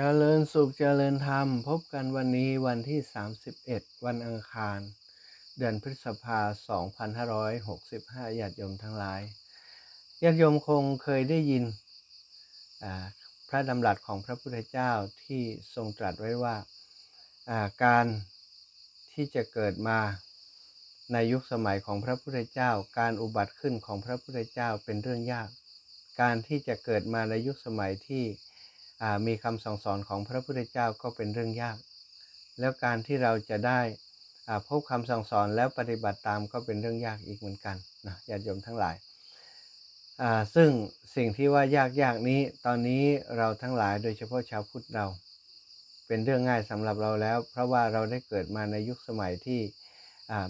เจริญสุขเจริญธรรม พบกันวันนี้วันที่ 31 วันอังคาร เดือนพฤษภา 2565ญาติโยมทั้งหลายญาติโยมคงเคยได้ยินพระดำรัสของพระพุทธเจ้าที่ทรงตรัสไว้ว่าการที่จะเกิดมาในยุคสมัยของพระพุทธเจ้า การอุบัติขึ้นของพระพุทธเจ้าเป็นเรื่องยาก การที่จะเกิดมาในยุคสมัยที่ มีคำสั่งสอนของพระพุทธเจ้าก็เป็นเรื่องยาก แล้วการที่เราจะได้พบคำสั่งสอนแล้วปฏิบัติตามก็เป็นเรื่องยากอีกเหมือนกันนะญาติโยมทั้งหลาย ซึ่งสิ่งที่ว่ายากยากนี้ ตอนนี้เราทั้งหลายโดยเฉพาะชาวพุทธเรา เป็นเรื่องง่ายสำหรับเราแล้ว เพราะว่าเราได้เกิดมาในยุคสมัยที่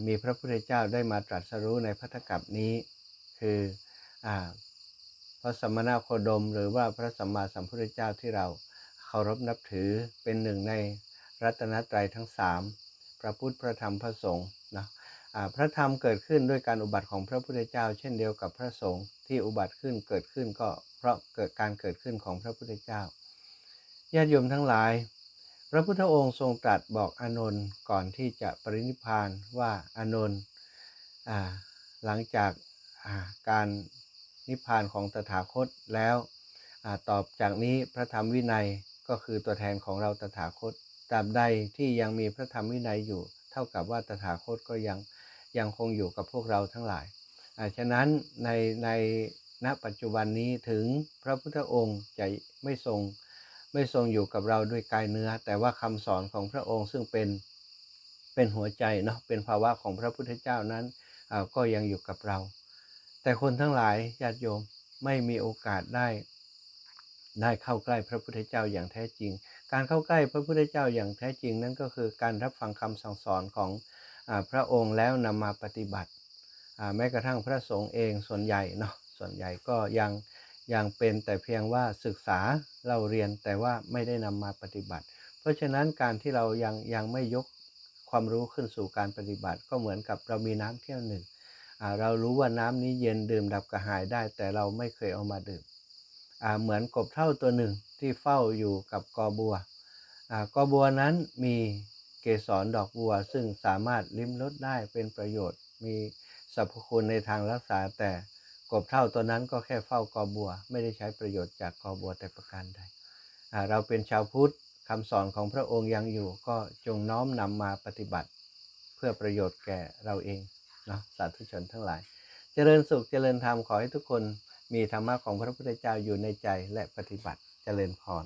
มีพระพุทธเจ้าได้มาตรัสรู้ในพัทธกัปนี้ คือ พระสมณโคดม หรือว่าพระสัมมาสัมพุทธเจ้าที่เราเคารพนับถือเป็นหนึ่งในรัตนตรัยทั้งสามพระพุทธพระธรรมพระสงฆ์นะพระธรรมเกิดขึ้นด้วยการอุบัติของพระพุทธเจ้า เช่นเดียวกับพระสงฆ์ที่อุบัติขึ้นเกิดขึ้นก็เพราะเกิดการเกิดขึ้นของพระพุทธเจ้าญาติโยมทั้งหลาย พระพุทธองค์ทรงตรัสบอกอานนท์ก่อนที่จะปรินิพานว่าอานนท์หลังจากการ นิพพานของตถาคตแล้วตอบจากนี้พระธรรมวินัยก็คือตัวแทนของเราตถาคตตราบใดที่ยังมีพระธรรมวินัยอยู่ เท่ากับว่าตถาคตก็ยังยังคงอยู่กับพวกเราทั้งหลายฉะนั้นในในณปัจจุบันนี้ถึงพระพุทธองค์จะไม่ทรงไม่ทรงอยู่กับเราด้วยกายเนื้อ แต่ว่าคำสอนของพระองค์ซึ่งเป็นเป็นหัวใจเนาะเป็นภาวะของพระพุทธเจ้านั้นก็ยังอยู่กับเรา แต่คนทั้งหลายญาติโยมไม่มีโอกาสได้ ได้เข้าใกล้พระพุทธเจ้าอย่างแท้จริง การเข้าใกล้พระพุทธเจ้าอย่างแท้จริง นั่นก็คือการรับฟังคำสั่งสอนของอพระองค์แล้วนำมาปฏิบัติแม้กระทั่งพระสงฆ์เองส่วนใหญ่เนาะส่วนใหญ่ก็ยังยังเป็นแต่เพียงว่าศึกษาเราเรียนแต่ว่าไม่ได้นำมาปฏิบัติ เพราะฉะนั้นการที่เรายังยังไม่ยกความรู้ขึ้นสู่การปฏิบัติ ก็เหมือนกับเรามีน้ำเที่ยวหนึ่ง เรารู้ว่าน้ำนี้เย็นดื่มดับกระหายได้ แต่เราไม่เคยเอามาดื่มเหมือนกบเท่าตัวหนึ่งที่เฝ้าอยู่กับกอบัวกอบัวนั้นมีเกสรดอกบัว ซึ่งสามารถลิ้มรสได้เป็นประโยชน์ มีสรรพคุณในทางรักษาแต่กบเท่าตัวนั้นก็แค่เฝ้ากอบัว ไม่ได้ใช้ประโยชน์จากกอบัวแต่ประการใดเราเป็นชาวพุทธคำสอนของพระองค์ยังอยู่ก็จงน้อมนำมาปฏิบัติ เพื่อประโยชน์แก่เราเอง เนาะสาธุชนทั้งหลาย เจริญสุขเจริญธรรมขอให้ทุกคนมีธรรมะของพระพุทธเจ้าอยู่ในใจและปฏิบัติเจริญพร